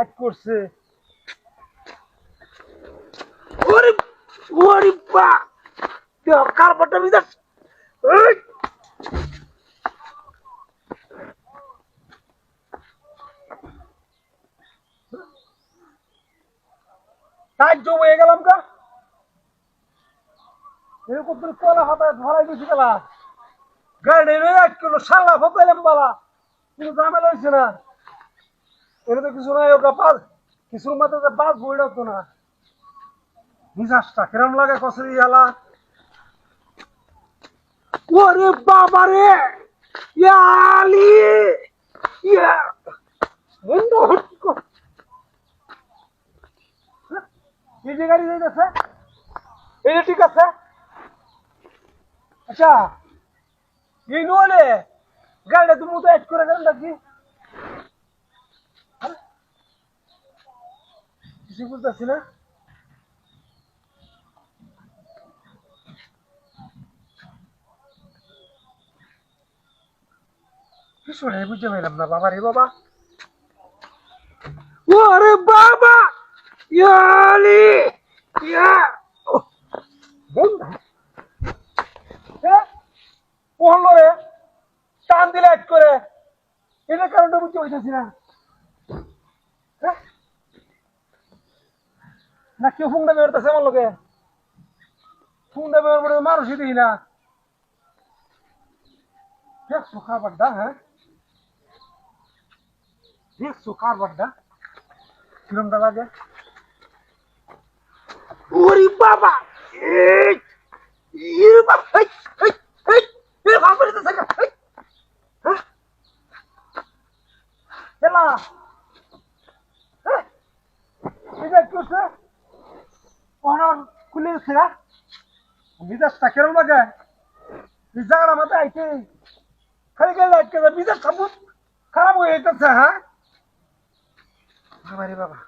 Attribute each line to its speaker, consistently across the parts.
Speaker 1: আজ করছে। ওরে ওরে বা দেহ কারবারটা বিদাস তাই জমে গেলাম কা এরকম করে কলা হাতায় ধরাই দিয়েছি গেলা। গাড়ি রয়ে এক কিলো সাল্লা ফতাইলাম বালা কিন্তু ঝামেলা হয়েছে না। এটা তো কিছু নাই ওটা পাঁচ কিছুর মাথাতে বাস বইটা তো না মিজাজটা কিরম লাগে কসে ইয়ালা ওরে বাবা রে ইয়ালি ইয়া বন্ধ হটকো এই যে গাড়ি যাইতেছে এই যে ঠিক আছে আচ্ছা এই নোলে গাড়িটা তুমি তো এড করে গেলেন নাকি কিছু বুঝতেছি না? কিছু নেই, বুঝতে পারলাম না, বাবা রে বাবা। বাবা! ইয়ালি ইয়া! টান দিলে এক করে। এটার কারণটা বুঝতে পারতেছি না? না কেউ ফুংটা বেরোতেছে আমার লোকে ফুংটা বেরোর পরে মানুষই দেখি না দেখছো খাবারটা হ্যাঁ দেখছো খাবারটা কিরমটা লাগে ওরে বাবা এই বাবা এই এই এই এই বাবা রে দেখা এই এলা এটা করছে অনর খুলে গেছে বিদেশটা কেরম লাগে? জায়গাটা মাথায় আইছে খালি গেলে আটকে যায় বিদেশ সাবুত খারাপ হয়ে যেতেছে হ্যাঁ? বাবা রে বাবা।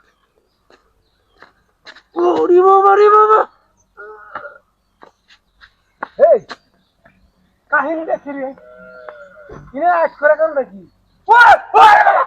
Speaker 1: ওরে বাবা রে বাবা। এই কাহিনী দেখি রে? ইনে আজ করে কেন নাকি ওই ওই বাবা!